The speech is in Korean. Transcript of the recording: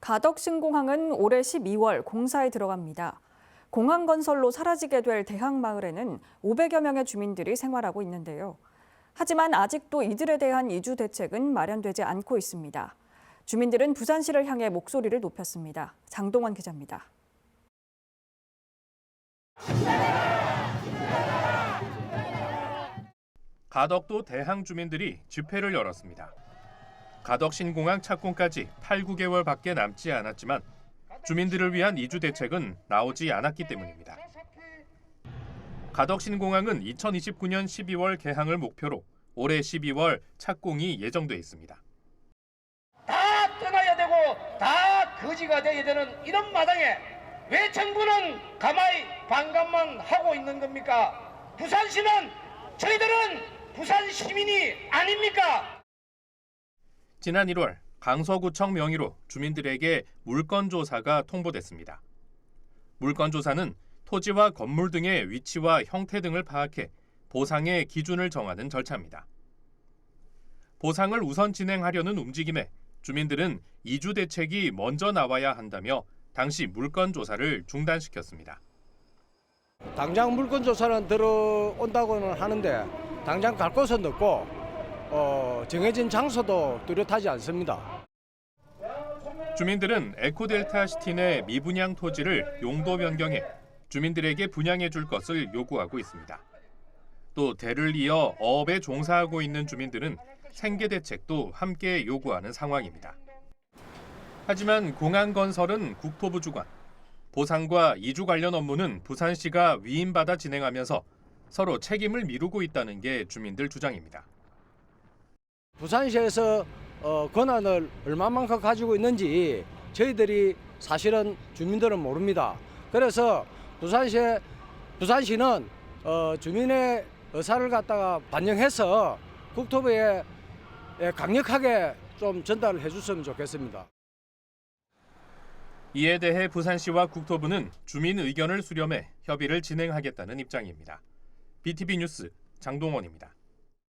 가덕 신공항은 올해 12월 공사에 들어갑니다. 공항 건설로 사라지게 될 대항마을에는 500여 명의 주민들이 생활하고 있는데요. 하지만 아직도 이들에 대한 이주 대책은 마련되지 않고 있습니다. 주민들은 부산시를 향해 목소리를 높였습니다. 장동원 기자입니다. 가덕도 대항 주민들이 집회를 열었습니다. 가덕 신공항 착공까지 8, 9개월밖에 남지 않았지만 주민들을 위한 이주 대책은 나오지 않았기 때문입니다. 가덕 신공항은 2029년 12월 개항을 목표로 올해 12월 착공이 예정돼 있습니다. 다 떠나야 되고 다 거지가 돼야 되는 이런 마당에 왜 정부는 가만히 반감만 하고 있는 겁니까? 부산시는 저희들은 부산 시민이 아닙니까? 지난 1월 강서구청 명의로 주민들에게 물건 조사가 통보됐습니다. 물건 조사는 토지와 건물 등의 위치와 형태 등을 파악해 보상의 기준을 정하는 절차입니다. 보상을 우선 진행하려는 움직임에 주민들은 이주 대책이 먼저 나와야 한다며 당시 물건 조사를 중단시켰습니다. 당장 물건 조사는 들어온다고는 하는데 당장 갈 곳은 없고 어, 정해진 장소도 뚜렷하지 않습니다. 주민들은 에코델타 시티 내 미분양 토지를 용도 변경해 주민들에게 분양해 줄 것을 요구하고 있습니다. 또 대를 이어 어업에 종사하고 있는 주민들은 생계 대책도 함께 요구하는 상황입니다. 하지만 공항 건설은 국토부 주관, 보상과 이주 관련 업무는 부산시가 위임받아 진행하면서 서로 책임을 미루고 있다는 게 주민들 주장입니다. 부산시에서 어, 권한을 얼마만큼 가지고 있는지 저희들이 사실은 주민들은 모릅니다. 그래서 부산시 부산시는 어, 주민의 의사를 갖다가 반영해서 국토부에 예, 강력하게 좀 전달을 해줬으면 좋겠습니다. 이에 대해 부산시와 국토부는 주민 의견을 수렴해 협의를 진행하겠다는 입장입니다. BTV 뉴스 장동원입니다.